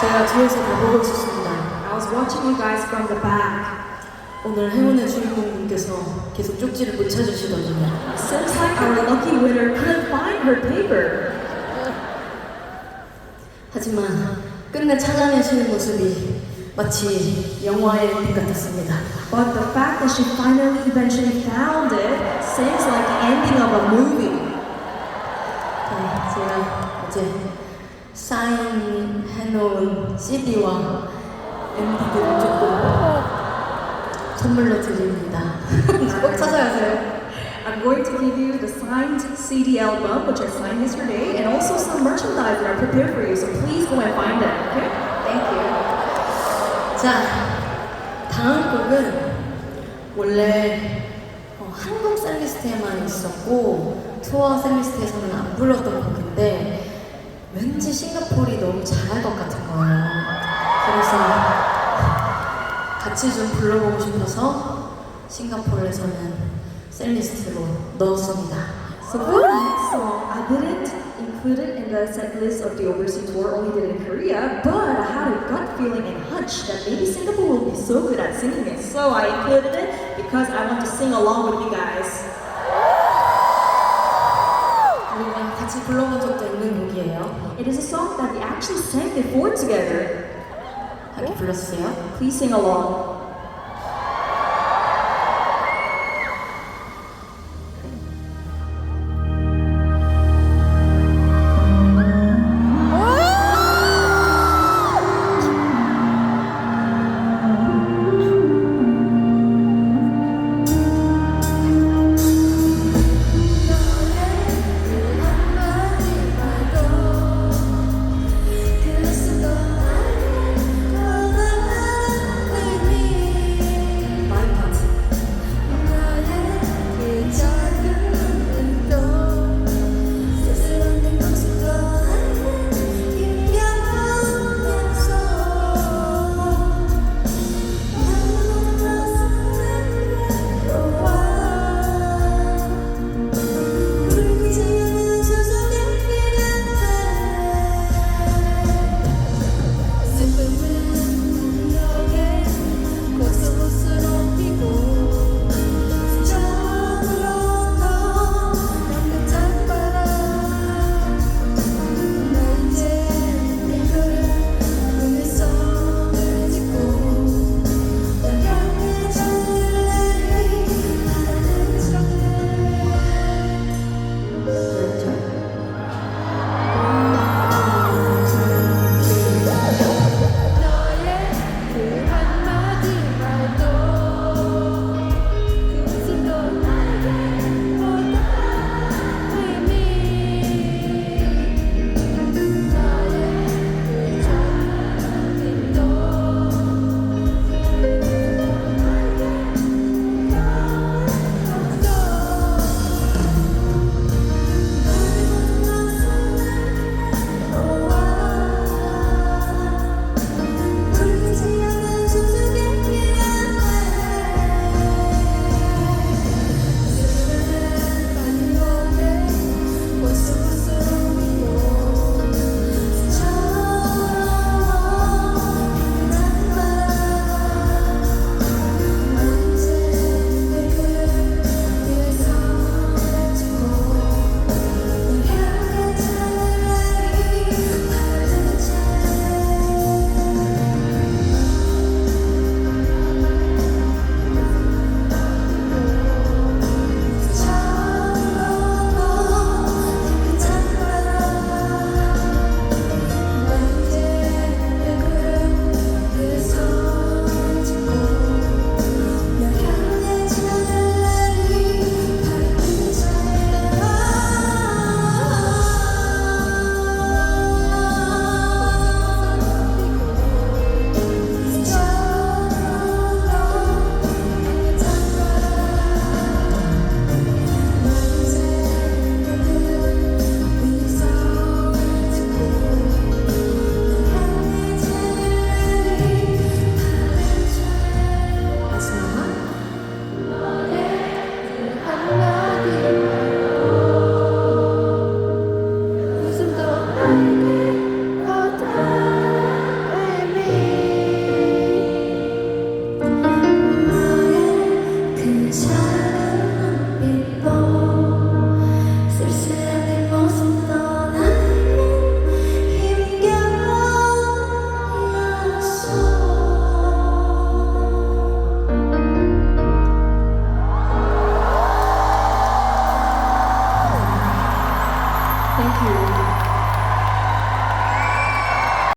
제가 뒤에서 다 보고 있었습니다. I was watching you guys from the back. 오늘 행운의 주인공분께서 계속 쪽지를 못 찾으시더군요. Seems like our lucky winner couldn't find her paper. 하지만 끝내 찾아내시는 모습이 마치 영화의 빛 같았습니다. But the fact that she finally eventually found it seems like the ending of a movie. 네, 제가 이제 사인 해놓은 CD와 MD들을 조금 선물로 드립니다. 꼭 찾아가세요. I'm going to give you the signed CD album, which I signed yesterday, and also some merchandise that I prepared for you. So please go and find them. Okay? Thank you. 자, 다음 곡은 원래 어, 한국 셀리스트에만 있었고 투어 셀리스트에서는 안 불렀던 곡인데 왠지 싱가포르이 너무 잘할 것 같은 거예요. 그래서 같이 좀 불러보고 싶어서 싱가포르에서는 셀리스트로 넣었습니다. So for next song, I didn't include it in the set list of the overseas tour, only did it in Korea, but I had a gut feeling and hunch that maybe Singapore will be so good at singing it. So I included it because I want to sing along with you guys. 같이 불러본 적도 있는 곡이에요. It is a song that we actually sang before together. 함께 불렀어요. Please sing along.